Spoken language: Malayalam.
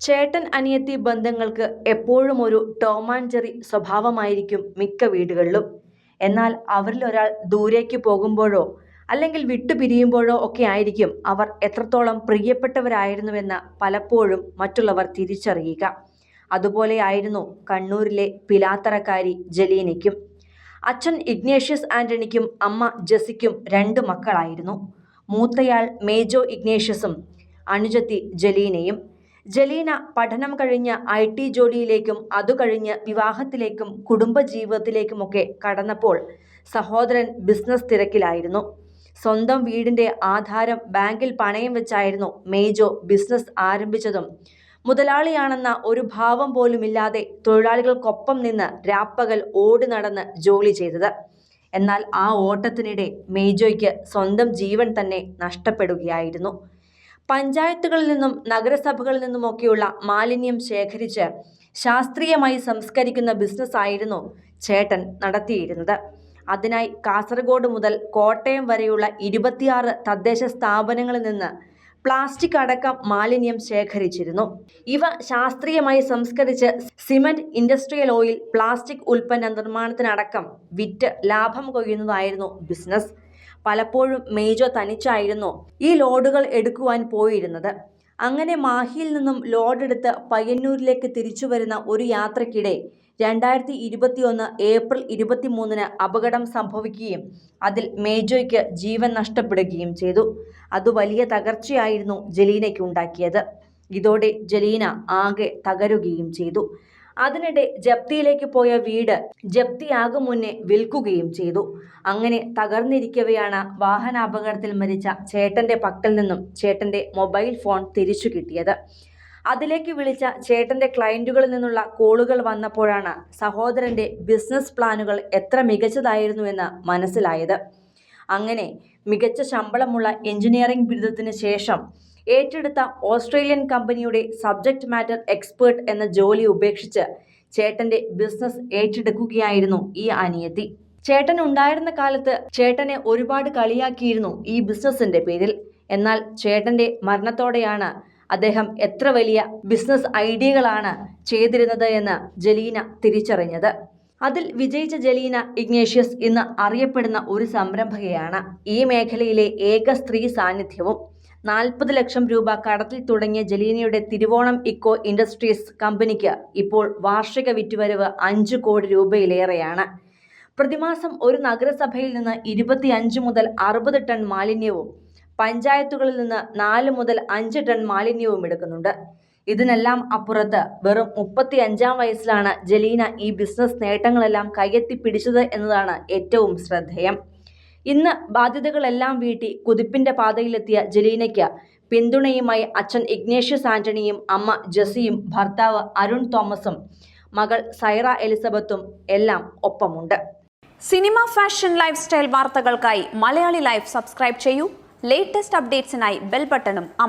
ചേട്ടൻ അനിയത്തി ബന്ധങ്ങൾക്ക് എപ്പോഴും ഒരു ടോമാൻചെറി സ്വഭാവമായിരിക്കും മിക്ക വീടുകളിലും. എന്നാൽ അവരിൽ ഒരാൾ ദൂരേക്ക് പോകുമ്പോഴോ അല്ലെങ്കിൽ വിട്ടുപിരിയുമ്പോഴോ ഒക്കെ ആയിരിക്കും അവർ എത്രത്തോളം പ്രിയപ്പെട്ടവരായിരുന്നുവെന്ന് പലപ്പോഴും മറ്റുള്ളവർ തിരിച്ചറിയുക. അതുപോലെയായിരുന്നു കണ്ണൂരിലെ പിലാത്തറക്കാരി ജലീനയ്ക്കും അച്ഛൻ ഇഗ്നേഷ്യസ് ആന്റണിക്കും അമ്മ ജെസിക്കും രണ്ട് മക്കളായിരുന്നു. മൂത്തയാൾ മേജോ ഇഗ്നേഷ്യസും അനുജത്തി ജലീനയും. ജലീന പഠനം കഴിഞ്ഞ് ഐ ടി ജോലിയിലേക്കും അതുകഴിഞ്ഞ് വിവാഹത്തിലേക്കും കുടുംബജീവിതത്തിലേക്കുമൊക്കെ കടന്നപ്പോൾ സഹോദരൻ ബിസിനസ് തിരക്കിലായിരുന്നു. സ്വന്തം വീടിന്റെ ആധാരം ബാങ്കിൽ പണയം വെച്ചായിരുന്നു മേജോ ബിസിനസ് ആരംഭിച്ചതും. മുതലാളിയാണെന്ന ഒരു ഭാവം പോലുമില്ലാതെ തൊഴിലാളികൾക്കൊപ്പം നിന്ന് രാപ്പകൽ ഓടി നടന്ന് ജോലി ചെയ്തത്. എന്നാൽ ആ ഓട്ടത്തിനിടെ മേജോയ്ക്ക് സ്വന്തം ജീവൻ തന്നെ നഷ്ടപ്പെടുകയായിരുന്നു. പഞ്ചായത്തുകളിൽ നിന്നും നഗരസഭകളിൽ നിന്നുമൊക്കെയുള്ള മാലിന്യം ശേഖരിച്ച് ശാസ്ത്രീയമായി സംസ്കരിക്കുന്ന ബിസിനസ് ആയിരുന്നു ചേട്ടൻ നടത്തിയിരുന്നത്. അതിനായി കാസർഗോഡ് മുതൽ കോട്ടയം വരെയുള്ള ഇരുപത്തിയാറ് തദ്ദേശ സ്ഥാപനങ്ങളിൽ നിന്ന് പ്ലാസ്റ്റിക് അടക്കം മാലിന്യം ശേഖരിച്ചിരുന്നു. ഇവ ശാസ്ത്രീയമായി സംസ്കരിച്ച് സിമന്റ് ഇൻഡസ്ട്രിയൽ ഓയിൽ പ്ലാസ്റ്റിക് ഉൽപ്പന്ന നിർമ്മാണത്തിനടക്കം വിറ്റ് ലാഭം കൊയ്യുന്നതായിരുന്നു ബിസിനസ് പലപ്പോഴും മേജോ തനിച്ചായിരുന്നു ഈ ലോഡുകൾ എടുക്കുവാൻ പോയിരുന്നത്. അങ്ങനെ മാഹിയിൽ നിന്നും ലോഡെടുത്ത് പയ്യന്നൂരിലേക്ക് തിരിച്ചു വരുന്ന ഒരു യാത്രക്കിടെ രണ്ടായിരത്തി ഇരുപത്തിയൊന്ന് ഏപ്രിൽ ഇരുപത്തിമൂന്നിന് അപകടം സംഭവിക്കുകയും അതിൽ മേജോയ്ക്ക് ജീവൻ നഷ്ടപ്പെടുകയും ചെയ്തു. അത് വലിയ തകർച്ചയായിരുന്നു ജലീനയ്ക്ക് ഉണ്ടാക്കിയത്. ഇതോടെ ജലീന ആകെ തകരുകയും ചെയ്തു. അതിനിടെ ജപ്തിയിലേക്ക് പോയ വീട് ജപ്തിയാകും മുന്നേ വിൽക്കുകയും ചെയ്തു. അങ്ങനെ തകർന്നിരിക്കവെയാണ് വാഹനാപകടത്തിൽ മരിച്ച ചേട്ടന്റെ പക്കൽ നിന്നും ചേട്ടന്റെ മൊബൈൽ ഫോൺ തിരിച്ചു കിട്ടിയത്. അതിലേക്ക് വിളിച്ച ചേട്ടന്റെ ക്ലയന്റുകളിൽ നിന്നുള്ള കോളുകൾ വന്നപ്പോഴാണ് സഹോദരന്റെ ബിസിനസ് പ്ലാനുകൾ എത്ര മികച്ചതായിരുന്നു മികച്ചതായിരുന്നുവെന്ന് മനസ്സിലായത്. അങ്ങനെ മികച്ച ശമ്പളമുള്ള എഞ്ചിനീയറിംഗ് ബിരുദത്തിന് ശേഷം ഏറ്റെടുത്ത ഓസ്ട്രേലിയൻ കമ്പനിയുടെ സബ്ജക്ട് മാറ്റർ എക്സ്പേർട്ട് എന്ന ജോലി ഉപേക്ഷിച്ച് ചേട്ടന്റെ ബിസിനസ് ഏറ്റെടുക്കുകയായിരുന്നു ഈ അനിയത്തി. ചേട്ടൻ ഉണ്ടായിരുന്ന കാലത്ത് ചേട്ടനെ ഒരുപാട് കളിയാക്കിയിരുന്നു ഈ ബിസിനസിന്റെ പേരിൽ. എന്നാൽ ചേട്ടന്റെ മരണത്തോടെയാണ് അദ്ദേഹം എത്ര വലിയ ബിസിനസ് ഐഡിയകളാണ് ചെയ്തിരുന്നത് എന്ന് ജലീന തിരിച്ചറിഞ്ഞത്. അതിൽ വിജയിച്ച ജലീന ഇഗ്നേഷ്യസ് ഇന്ന് അറിയപ്പെടുന്ന ഒരു സംരംഭകയാണ്. ഈ മേഖലയിലെ ഏക സ്ത്രീ സാന്നിധ്യവും നാൽപ്പത് ലക്ഷം രൂപ കടത്തിൽ തുടങ്ങിയ ജലീനയുടെ തിരുവോണം ഇക്കോ ഇൻഡസ്ട്രീസ് കമ്പനിക്ക് ഇപ്പോൾ വാർഷിക വിറ്റുവരവ് അഞ്ച് കോടി രൂപയിലേറെയാണ്. പ്രതിമാസം ഒരു നഗരസഭയിൽ നിന്ന് ഇരുപത്തിയഞ്ച് മുതൽ അറുപത് ടൺ മാലിന്യവും പഞ്ചായത്തുകളിൽ നിന്ന് നാല് മുതൽ അഞ്ച് ടൺ മാലിന്യവും എടുക്കുന്നുണ്ട്. ഇതിനെല്ലാം അപ്പുറത്ത് വെറും മുപ്പത്തി അഞ്ചാം വയസ്സിലാണ് ജലീന ഈ ബിസിനസ് നേട്ടങ്ങളെല്ലാം കയ്യെത്തി പിടിച്ചത് എന്നതാണ് ഏറ്റവും ശ്രദ്ധേയം. ഇന്ന് ബാധ്യതകളെല്ലാം വീട്ടി കുതിപ്പിന്റെ പാതയിലെത്തിയ ജലീനയ്ക്ക് പിന്തുണയുമായി അച്ഛൻ ഇഗ്നേഷ്യസ് ആന്റണിയും അമ്മ ജസിയും ഭർത്താവ് അരുൺ തോമസും മകൾ സൈറ എലിസബത്തും എല്ലാം ഒപ്പമുണ്ട്. സിനിമ ഫാഷൻ ലൈഫ് സ്റ്റൈൽ വാർത്തകൾക്കായി മലയാളി ലൈഫ് സബ്സ്ക്രൈബ് ചെയ്യൂ. ലേറ്റസ്റ്റ് അപ്ഡേറ്റ്സിനായി ബെൽ ബട്ടണും അമർ